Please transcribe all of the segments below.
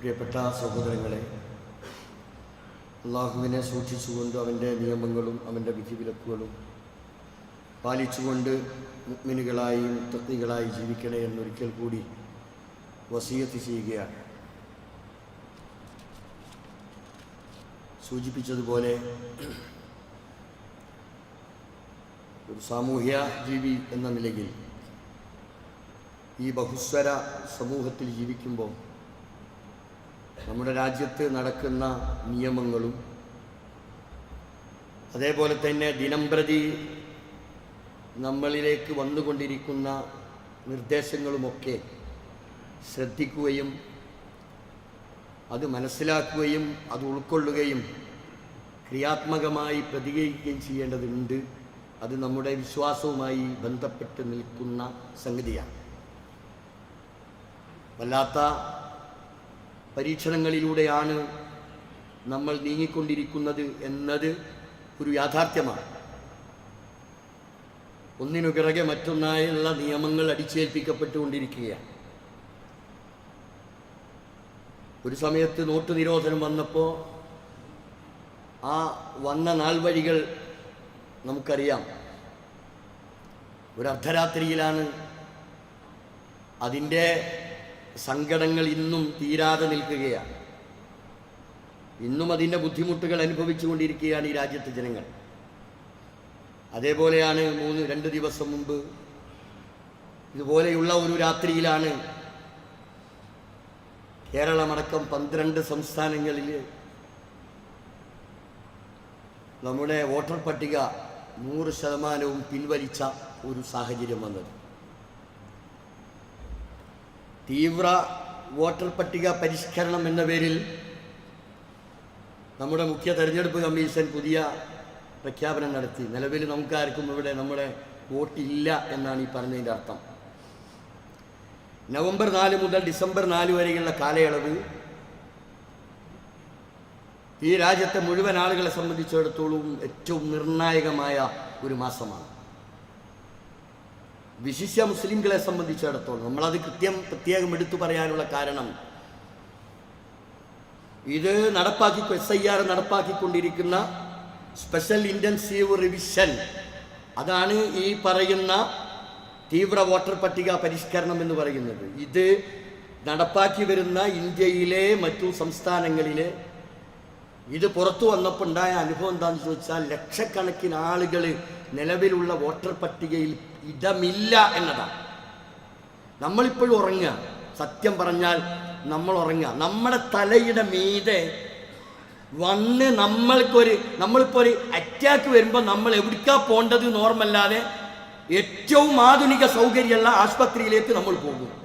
പ്രിയപ്പെട്ട സഹോദരങ്ങളെ അള്ളാഹുവിനെ സൂക്ഷിച്ചുകൊണ്ട് അവന്റെ നിയമങ്ങളും അവന്റെ വിധിവിലക്കുകളും പാലിച്ചുകൊണ്ട് മുഗ്മിനുകളായി മുത്തത്തികളായി ജീവിക്കണേ എന്നൊരിക്കൽ കൂടി വസീയത്ത് ചെയ്യുകയാണ്. സൂചിപ്പിച്ചതുപോലെ ഒരു സാമൂഹ്യ ജീവി എന്ന നിലയിൽ ഈ ബഹുസ്വര സമൂഹത്തിൽ ജീവിക്കുമ്പോൾ നമ്മുടെ രാജ്യത്ത് നടക്കുന്ന നിയമങ്ങളും അതേപോലെ തന്നെ ദിനംപ്രതി നമ്മളിലേക്ക് വന്നുകൊണ്ടിരിക്കുന്ന നിർദ്ദേശങ്ങളുമൊക്കെ ശ്രദ്ധിക്കുകയും അത് മനസ്സിലാക്കുകയും അത് ഉൾക്കൊള്ളുകയും ക്രിയാത്മകമായി പ്രതികരിക്കുകയും ചെയ്യേണ്ടതുണ്ട്. അത് നമ്മുടെ വിശ്വാസവുമായി ബന്ധപ്പെട്ട് നിൽക്കുന്ന സംഗതിയാണ്. വല്ലാത്ത പരീക്ഷണങ്ങളിലൂടെയാണ് നമ്മൾ നീങ്ങിക്കൊണ്ടിരിക്കുന്നത് എന്നത് ഒരു യാഥാർത്ഥ്യമാണ്. ഒന്നിനു പിറകെ മറ്റൊന്നായുള്ള നിയമങ്ങൾ അടിച്ചേൽപ്പിക്കപ്പെട്ടുകൊണ്ടിരിക്കുകയാണ്. ഒരു സമയത്ത് നോട്ട് നിരോധനം വന്നപ്പോൾ ആ വന്ന നാൾ വഴികൾ നമുക്കറിയാം. ഒരു അർദ്ധരാത്രിയിലാണ് അതിന്റെ സങ്കടങ്ങൾ ഇന്നും തീരാതെ നിൽക്കുകയാണ്. ഇന്നും അതിന്റെ ബുദ്ധിമുട്ടുകൾ അനുഭവിച്ചുകൊണ്ടിരിക്കുകയാണ് ഈ രാജ്യത്തെ ജനങ്ങൾ. അതേപോലെയാണ് മൂന്ന് രണ്ട് ദിവസം മുമ്പ് ഇതുപോലെയുള്ള ഒരു രാത്രിയിലാണ് കേരളമടക്കം പന്ത്രണ്ട് സംസ്ഥാനങ്ങളിൽ നമ്മുടെ വോട്ടർ പട്ടിക നൂറ് ശതമാനവും പിൻവലിച്ച ഒരു സാഹചര്യം വന്നത്. തീവ്ര വോട്ടർ പട്ടിക പരിഷ്കരണം എന്ന പേരിൽ നമ്മുടെ മുഖ്യ തെരഞ്ഞെടുപ്പ് കമ്മീഷൻ പുതിയ പ്രഖ്യാപനം നടത്തി. നിലവിൽ നമുക്കാർക്കും ഇവിടെ നമ്മുടെ വോട്ടില്ല എന്നാണ് ഈ പറഞ്ഞതിന്റെ അർത്ഥം. നവംബർ നാല് മുതൽ ഡിസംബർ നാല് വരെയുള്ള കാലയളവ് ഈ രാജ്യത്തെ മുഴുവൻ ആളുകളെ സംബന്ധിച്ചിടത്തോളം ഏറ്റവും നിർണായകമായ ഒരു മാസമാണ്. വിശിഷ്യ മുസ്ലിംകളെ സംബന്ധിച്ചിടത്തോളം നമ്മളത് കൃത്യം പ്രത്യേകം എടുത്തു പറയാനുള്ള കാരണം ഇത് നടപ്പാക്കി എസ് ഐ ആർ നടപ്പാക്കിക്കൊണ്ടിരിക്കുന്ന സ്പെഷ്യൽ ഇന്റൻസീവ് റിവിഷൻ. അതാണ് ഈ പറയുന്ന തീവ്ര വോട്ടർ പട്ടിക പരിഷ്കരണം എന്ന് പറയുന്നത്. ഇത് നടപ്പാക്കി വരുന്ന ഇന്ത്യയിലെ മറ്റു സംസ്ഥാനങ്ങളിലെ ഇത് പുറത്തു വന്നപ്പോൾ ഉണ്ടായ അനുഭവം എന്താണെന്ന് ചോദിച്ചാൽ ലക്ഷക്കണക്കിന് ആളുകൾ നിലവിലുള്ള വോട്ടർ പട്ടികയിൽ ഇടമില്ല എന്നതാണ്. നമ്മളിപ്പോഴും ഉറങ്ങുക. സത്യം പറഞ്ഞാൽ നമ്മൾ ഉറങ്ങുക. നമ്മുടെ തലയുടെ മീതെ വന്ന് നമ്മൾക്കൊരു നമ്മളിപ്പോൾ ഒരു അറ്റാക്ക് വരുമ്പോൾ നമ്മൾ എവിടേക്കാ പോകേണ്ടത് നോർമല്ലാതെ ഏറ്റവും ആധുനിക സൗകര്യമുള്ള ആശുപത്രിയിലേക്ക് നമ്മൾ പോകും.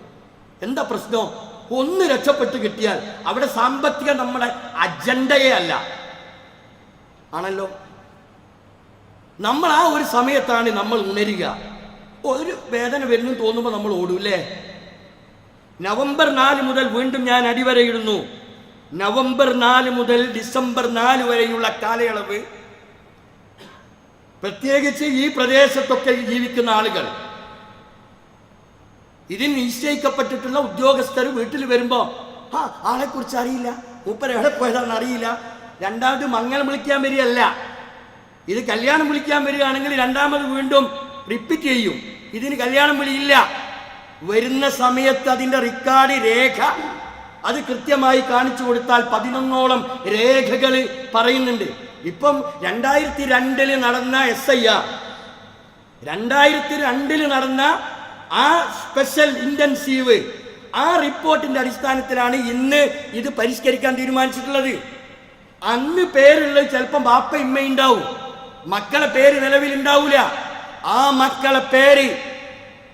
എന്താ പ്രശ്നം? ഒന്ന് രക്ഷപ്പെട്ട് കിട്ടിയാൽ അവിടെ സാമ്പത്തിക നമ്മുടെ അജണ്ടയെ അല്ല. ആണല്ലോ? നമ്മൾ ആ ഒരു സമയത്താണ് നമ്മൾ ഉണരുക. ഒരു വേദന വരുന്നു തോന്നുമ്പോൾ നമ്മൾ ഓടൂല്ലേ നവംബർ നാല് മുതൽ വീണ്ടും ഞാൻ അടിവരയിടുന്നു നവംബർ നാല് മുതൽ ഡിസംബർ നാല് വരെയുള്ള കാലയളവ് പ്രത്യേകിച്ച് ഈ പ്രദേശത്തൊക്കെ ജീവിക്കുന്ന ആളുകൾ. ഇതിന് നിശ്ചയിക്കപ്പെട്ടിട്ടുള്ള ഉദ്യോഗസ്ഥർ വീട്ടിൽ വരുമ്പോ ആ ആളെ കുറിച്ച് അറിയില്ല. മൂപ്പര എവിടെ പോയതാണെന്ന് അറിയില്ല. രണ്ടാമത് മംഗളം വിളിക്കാൻ വരികയല്ല. ഇത് കല്യാണം വിളിക്കാൻ വരികയാണെങ്കിൽ രണ്ടാമത് വീണ്ടും റിപ്പീറ്റ് ചെയ്യും. ഇതിന് കല്യാണം വിളിയില്ല. വരുന്ന സമയത്ത് അതിന്റെ റിക്കാർഡ് രേഖ അത് കൃത്യമായി കാണിച്ചു കൊടുത്താൽ പതിനൊന്നോളം രേഖകൾ പറയുന്നുണ്ട്. ഇപ്പം രണ്ടായിരത്തി രണ്ടിൽ നടന്ന എസ് ഐ ആർ രണ്ടായിരത്തി രണ്ടിൽ നടന്ന ആ സ്പെഷ്യൽ ഇന്റൻസീവ് ആ റിപ്പോർട്ടിന്റെ അടിസ്ഥാനത്തിലാണ് ഇന്ന് ഇത് പരിഷ്കരിക്കാൻ തീരുമാനിച്ചിട്ടുള്ളത്. അന്ന് പേരുള്ളത് ചിലപ്പം ബാപ്പ ഇമ്മ ഉണ്ടാവും മക്കളെ പേര് നിലവിലുണ്ടാവില്ല ആ മക്കളെ പേര്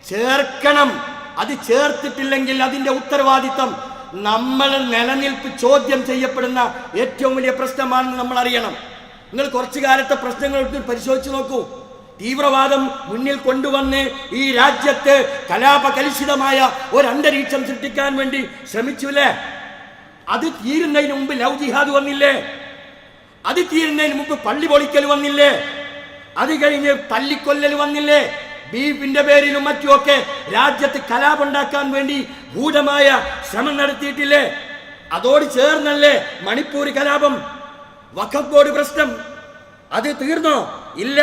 ചേർക്കണം. അത് ചേർത്തിട്ടില്ലെങ്കിൽ അതിന്റെ ഉത്തരവാദിത്തം നമ്മൾ നിലനിൽപ്പ് ചോദ്യം ചെയ്യപ്പെടുന്ന ഏറ്റവും വലിയ പ്രശ്നമാണെന്ന് നമ്മൾ അറിയണം. നിങ്ങൾ കുറച്ചു കാലത്തെ പ്രശ്നങ്ങൾ പരിശോധിച്ചു നോക്കൂ. തീവ്രവാദം മുന്നിൽ കൊണ്ടുവന്ന് ഈ രാജ്യത്ത് കലാപകലുഷിതമായ ഒരു അന്തരീക്ഷം സൃഷ്ടിക്കാൻ വേണ്ടി ശ്രമിച്ചുല്ലേ? അത് തീരുന്നതിന് മുമ്പ് ലവ് ജിഹാദ് വന്നില്ലേ? അത് തീരുന്നതിന് മുമ്പ് പള്ളി പൊളിക്കൽ വന്നില്ലേ? അത് കഴിഞ്ഞ് തല്ലിക്കൊല്ലൽ വന്നില്ലേ? ബീഫിന്റെ പേരിലും മറ്റുമൊക്കെ രാജ്യത്ത് കലാപുണ്ടാക്കാൻ വേണ്ടി ഭൂതമായ ശ്രമം നടത്തിയിട്ടില്ലേ? അതോട് ചേർന്നല്ലേ മണിപ്പൂർ കലാപം? വഖഫ് ബോർഡ് പ്രശ്നം. അത് തീർന്നോ? ഇല്ല.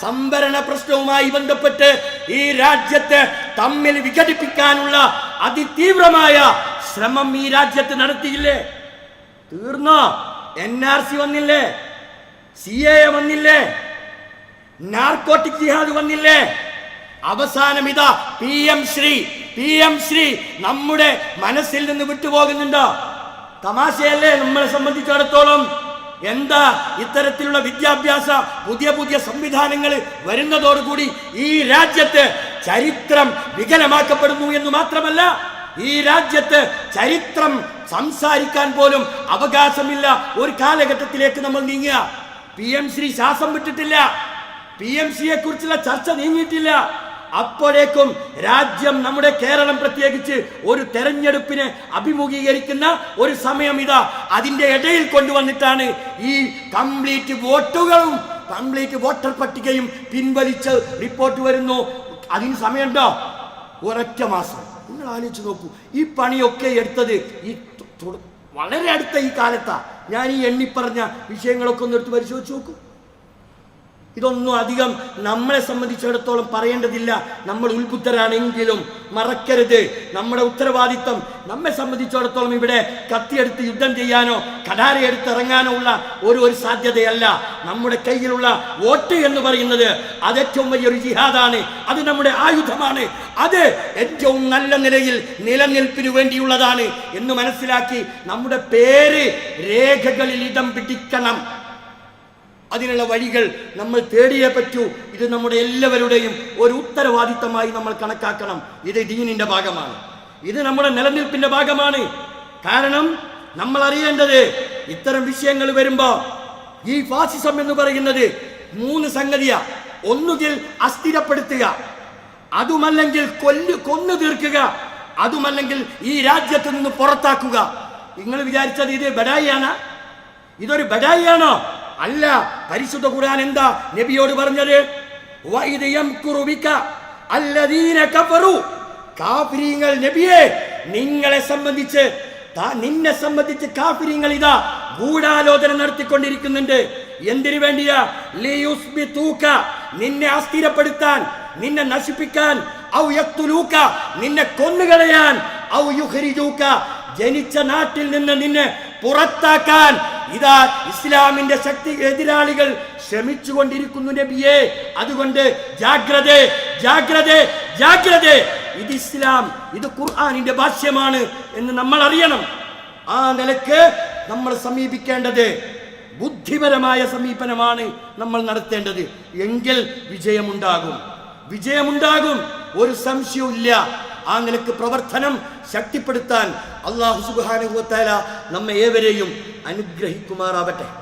സംഭരണ പ്രശ്നവുമായി ബന്ധപ്പെട്ട് ഈ രാജ്യത്തെ തമ്മിൽ വിഘടിപ്പിക്കാനുള്ള അതിതീവ്രമായ ശ്രമം ഈ രാജ്യത്ത് നടത്തിയില്ലേ? തീർന്നോ? എൻ ആർ സി വന്നില്ലേ? സി എ വന്നില്ലേ? നാർക്കോട്ടിക് ജിഹാദ് വന്നില്ലേ? അവസാനം ഇതാ P M Shri P M Shri നമ്മുടെ മനസ്സിൽ നിന്ന് വിട്ടുപോകുന്നുണ്ടോ? തമാശയല്ലേ? നമ്മളെ സംബന്ധിച്ചിടത്തോളം എന്താ ഇത്തരത്തിലുള്ള വിദ്യാഭ്യാസ പുതിയ പുതിയ സംവിധാനങ്ങൾ വരുന്നതോടുകൂടി ഈ രാജ്യത്ത് ചരിത്രം വികലമാക്കപ്പെടുന്നു എന്ന് മാത്രമല്ല ഈ രാജ്യത്ത് ചരിത്രം സംസാരിക്കാൻ പോലും അവകാശമില്ല. ഒരു കാലഘട്ടത്തിലേക്ക് നമ്മൾ നീങ്ങുക. പി എം ശ്രീ ശ്വാസം വിട്ടിട്ടില്ല. പി എം സിയെ കുറിച്ചുള്ള ചർച്ച നീങ്ങിയിട്ടില്ല. അപ്പോഴേക്കും രാജ്യം നമ്മുടെ കേരളം പ്രത്യേകിച്ച് ഒരു തെരഞ്ഞെടുപ്പിനെ അഭിമുഖീകരിക്കുന്ന ഒരു സമയം ഇതാ. അതിന്റെ ഇടയിൽ കൊണ്ടുവന്നിട്ടാണ് ഈ കംപ്ലീറ്റ് വോട്ടുകളും കംപ്ലീറ്റ് വോട്ടർ പട്ടികയും പിൻവലിച്ച് റിപ്പോർട്ട് വരുന്നു. അതിന് സമയമുണ്ടോ? ഒരൊറ്റ മാസം. നിങ്ങൾ ആലോചിച്ച് നോക്കൂ. ഈ പണിയൊക്കെ എടുത്തത് ഈ വളരെ അടുത്ത ഈ കാലത്താ. ഞാൻ ഈ എണ്ണിപ്പറഞ്ഞ വിഷയങ്ങളൊക്കെ ഒന്ന് എടുത്ത് പരിശോധിച്ച് നോക്കൂ. ഇതൊന്നും അധികം നമ്മളെ സംബന്ധിച്ചിടത്തോളം പറയേണ്ടതില്ല. നമ്മൾ ഉത്ബുദ്ധരാണെങ്കിലും മറക്കരുത്. നമ്മുടെ ഉത്തരവാദിത്വം നമ്മെ സംബന്ധിച്ചിടത്തോളം ഇവിടെ കത്തിയെടുത്ത് യുദ്ധം ചെയ്യാനോ കടാരയെടുത്ത് ഇറങ്ങാനോ ഉള്ള ഒരു ഒരു സാധ്യതയല്ല. നമ്മുടെ കയ്യിലുള്ള വോട്ട് എന്ന് പറയുന്നത് അത് ഏറ്റവും വലിയൊരു ജിഹാദാണ്. അത് നമ്മുടെ ആയുധമാണ്. അത് ഏറ്റവും നല്ല നിലയിൽ നിലനിൽപ്പിന് വേണ്ടിയുള്ളതാണ് എന്ന് മനസ്സിലാക്കി നമ്മുടെ പേര് രേഖകളിൽ ഇടം പിടിക്കണം. അതിനുള്ള വഴികൾ നമ്മൾ തേടിയേ പറ്റൂ. ഇത് നമ്മുടെ എല്ലാവരുടെയും ഒരു ഉത്തരവാദിത്തമായി നമ്മൾ കണക്കാക്കണം. ഇത് ദീനിന്റെ ഭാഗമാണ്. ഇത് നമ്മുടെ നിലനിൽപ്പിന്റെ ഭാഗമാണ്. കാരണം നമ്മൾ അറിയേണ്ടത് ഇത്തരം വിഷയങ്ങൾ വരുമ്പോ ഈ ഫാസിസം എന്ന് പറയുന്നത് മൂന്ന് സംഗതിയാ. ഒന്നുകിൽ അസ്ഥിരപ്പെടുത്തുക അതുമല്ലെങ്കിൽ കൊല്ലു കൊന്നു തീർക്കുക അതുമല്ലെങ്കിൽ ഈ രാജ്യത്ത് നിന്ന് പുറത്താക്കുക. നിങ്ങൾ വിചാരിച്ചത് ഇത് ബഡായിയാണ്? ഇതൊരു ബഡായിയാണോ? അല്ല പരിശുദ്ധ ഖുർആൻ എന്താ നബിയോട് പറഞ്ഞത്? കാഫിരീങ്ങൾ നബിയെ നിങ്ങളെ സംബന്ധിച്ച് നിന്നെ സംബന്ധിച്ച് കാഫിരീങ്ങൾ ഇതാ ഗൂഢാലോചന നടത്തിക്കൊണ്ടിരിക്കുന്നുണ്ട്. എന്തിനു വേണ്ടിയാ? നിന്നെ അസ്ഥിരപ്പെടുത്താൻ നിന്നെ നശിപ്പിക്കാൻ. ഔ യക്തുലൂക്ക നിന്നെ കൊന്നുകളയാൻ. ഔ യുഹരിജൂക്ക ജനിച്ച നാട്ടിൽ നിന്ന് നിന്നെ പുറത്താക്കാൻ. ഇതാ ഇസ്ലാമിന്റെ ശക്തി എതിരാളികൾ ശ്രമിച്ചുകൊണ്ടിരിക്കുന്നു നബിയെ. അതുകൊണ്ട് ജാഗ്രത ജാഗ്രത ജാഗ്രത. ഇത് ഇസ്ലാം ഇത് ഖുർആാനിന്റെ ഭാഷ്യമാണ് എന്ന് നമ്മൾ അറിയണം. ആ നിലയ്ക്ക് നമ്മൾ സമീപിക്കേണ്ടത് ബുദ്ധിപരമായ സമീപനമാണ് നമ്മൾ നടത്തേണ്ടത്. എങ്കിൽ വിജയമുണ്ടാകും. വിജയമുണ്ടാകും ഒരു സംശയവും ഇല്ല. ആ നിലയ്ക്ക് പ്രവർത്തനം ശക്തിപ്പെടുത്താൻ അള്ളാഹു സുബാനുഭവത്താല നമ്മെ ഏവരെയും അനുഗ്രഹിക്കുമാറാവട്ടെ.